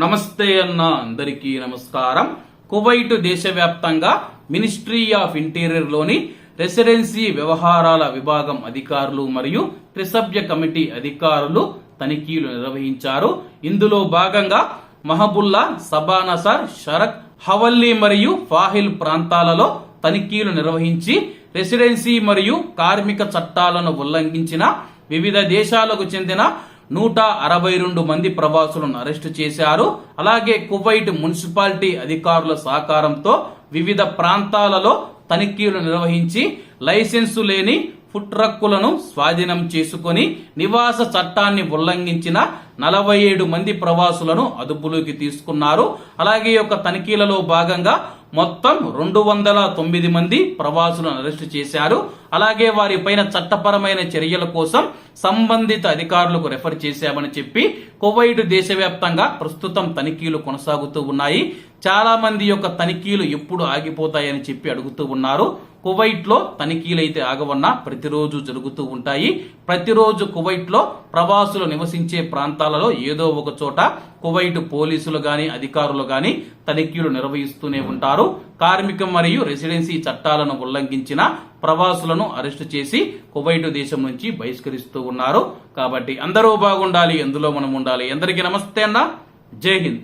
నమస్తే అన్న అందరికీ నమస్కారం. కువైట్ దేశవ్యాప్తంగా మినిస్ట్రీ ఆఫ్ ఇంటీరియర్లోని రెసిడెన్సీ వ్యవహారాల విభాగం అధికారులు మరియు త్రిసభ్య కమిటీ అధికారులు తనిఖీలు నిర్వహించారు. ఇందులో భాగంగా మహబుల్లా సబానసర్ షరక్ హవల్లీ మరియు ఫాహిల్ ప్రాంతాలలో తనిఖీలు నిర్వహించి రెసిడెన్సీ మరియు కార్మిక చట్టాలను ఉల్లంఘించిన వివిధ దేశాలకు చెందిన నూట అరవై రెండు మంది ప్రవాసులను అరెస్టు చేశారు. అలాగే కువైట్ మున్సిపాలిటీ అధికారుల సహకారంతో వివిధ ప్రాంతాలలో తనిఖీలు నిర్వహించి లైసెన్సు లేని ఫుడ్ ట్రక్కులను స్వాధీనం చేసుకొని నివాస చట్టాన్ని ఉల్లంఘించిన నలభై ఏడు మంది ప్రవాసులను అదుపులోకి తీసుకున్నారు. అలాగే యొక్క తనిఖీలలో భాగంగా మొత్తం రెండు వందల తొమ్మిది మంది ప్రవాసులను అరెస్టు చేశారు. అలాగే వారి పైన చట్టపరమైన చర్యల కోసం సంబంధిత అధికారులకు రెఫర్ చేశామని చెప్పి కువైట్ దేశవ్యాప్తంగా ప్రస్తుతం తనిఖీలు కొనసాగుతూ ఉన్నాయి. చాలా మంది యొక్క తనిఖీలు ఎప్పుడు ఆగిపోతాయని చెప్పి అడుగుతూ ఉన్నారు. కువైట్లో తనిఖీలు అయితే ఆగవన్నా ప్రతిరోజు జరుగుతూ ఉంటాయి. ప్రతిరోజు కువైట్లో ప్రవాసులు నివసించే ప్రాంతాలలో ఏదో ఒక చోట కువైట్ పోలీసులు గాని అధికారులు గాని తనిఖీలు నిర్వహిస్తూనే ఉంటారు. కార్మిక మరియు రెసిడెన్సీ చట్టాలను ఉల్లంఘించిన ప్రవాసులను అరెస్టు చేసి కువైట్ దేశం నుంచి బహిష్కరిస్తూ ఉన్నారు. కాబట్టి అందరూ బాగుండాలి ఎందులో మనం ఉండాలి. అందరికీ నమస్తే అన్న. జై హింద్.